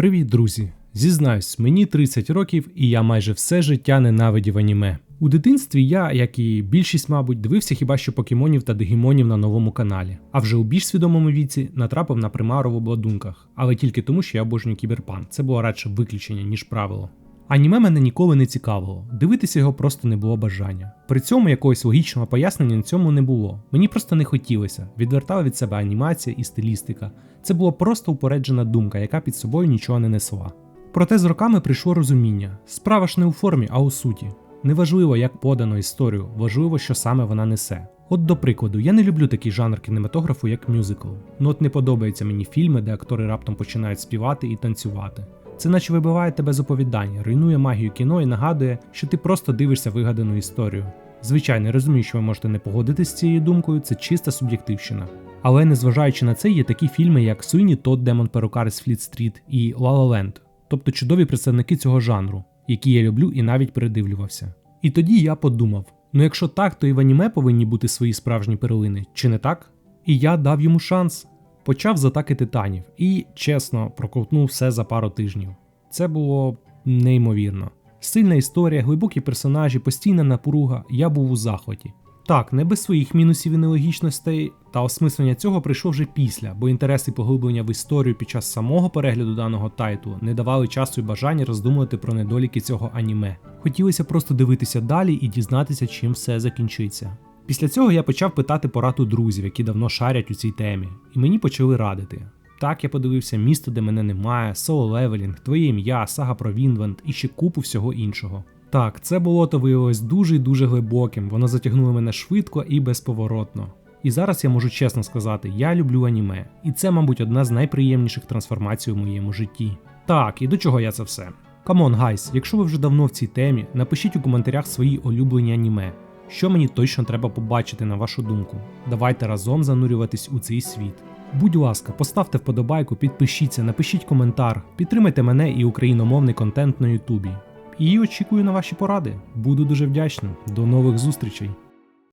Привіт, друзі! Зізнаюсь, мені 30 років і я майже все життя ненавидів аніме. У дитинстві я, як і більшість, мабуть, дивився хіба що покемонів та дегімонів на новому каналі, а вже у більш свідомому віці натрапив на примару в обладунках, але тільки тому, що я обожнюю кіберпанк. Це було радше виключення, ніж правило. Аніме мене ніколи не цікавило, дивитися його просто не було бажання. При цьому якогось логічного пояснення на цьому не було. Мені просто не хотілося, відвертала від себе анімація і стилістика. Це була просто упереджена думка, яка під собою нічого не несла. Проте з роками прийшло розуміння: справа ж не у формі, а у суті. Неважливо, як подано історію, важливо, що саме вона несе. От до прикладу, я не люблю такий жанр кінематографу, як мюзикл. Ну от не подобаються мені фільми, де актори раптом починають співати і танцювати. Це наче вибиває тебе з оповідання, руйнує магію кіно і нагадує, що ти просто дивишся вигадану історію. Звичайно, розумію, що ви можете не погодитись з цією думкою, це чиста суб'єктивщина. Але незважаючи на це, є такі фільми, як Суйні Тодд Демон Перукар з Фліт Стріт і La La Land, тобто чудові представники цього жанру, які я люблю і навіть передивлювався. І тоді я подумав: ну якщо так, то і в аніме повинні бути свої справжні перлини, чи не так? І я дав йому шанс. Почав з атаки титанів і, чесно, проковтнув все за пару тижнів. Це було неймовірно. Сильна історія, глибокі персонажі, постійна напруга, я був у захваті. Так, не без своїх мінусів і нелогічностей, та осмислення цього прийшло вже після, бо інтереси поглиблення в історію під час самого перегляду даного тайту не давали часу і бажання роздумувати про недоліки цього аніме. Хотілося просто дивитися далі і дізнатися, чим все закінчиться. Після цього я почав питати пораду друзів, які давно шарять у цій темі, і мені почали радити. Так, я подивився місто, де мене немає, соло левелінг, твоє ім'я, сага про Вінвенд і ще купу всього іншого. Так, це болото виявилось дуже і дуже глибоким, воно затягнуло мене швидко і безповоротно. І зараз я можу чесно сказати, я люблю аніме, і це, мабуть, одна з найприємніших трансформацій у моєму житті. Так, і до чого я це все? Камон, гайс, якщо ви вже давно в цій темі, напишіть у коментарях свої улюблені аніме. Що мені точно треба побачити на вашу думку? Давайте разом занурюватись у цей світ. Будь ласка, поставте вподобайку, підпишіться, напишіть коментар, підтримайте мене і україномовний контент на Ютубі. І очікую на ваші поради. Буду дуже вдячним. До нових зустрічей!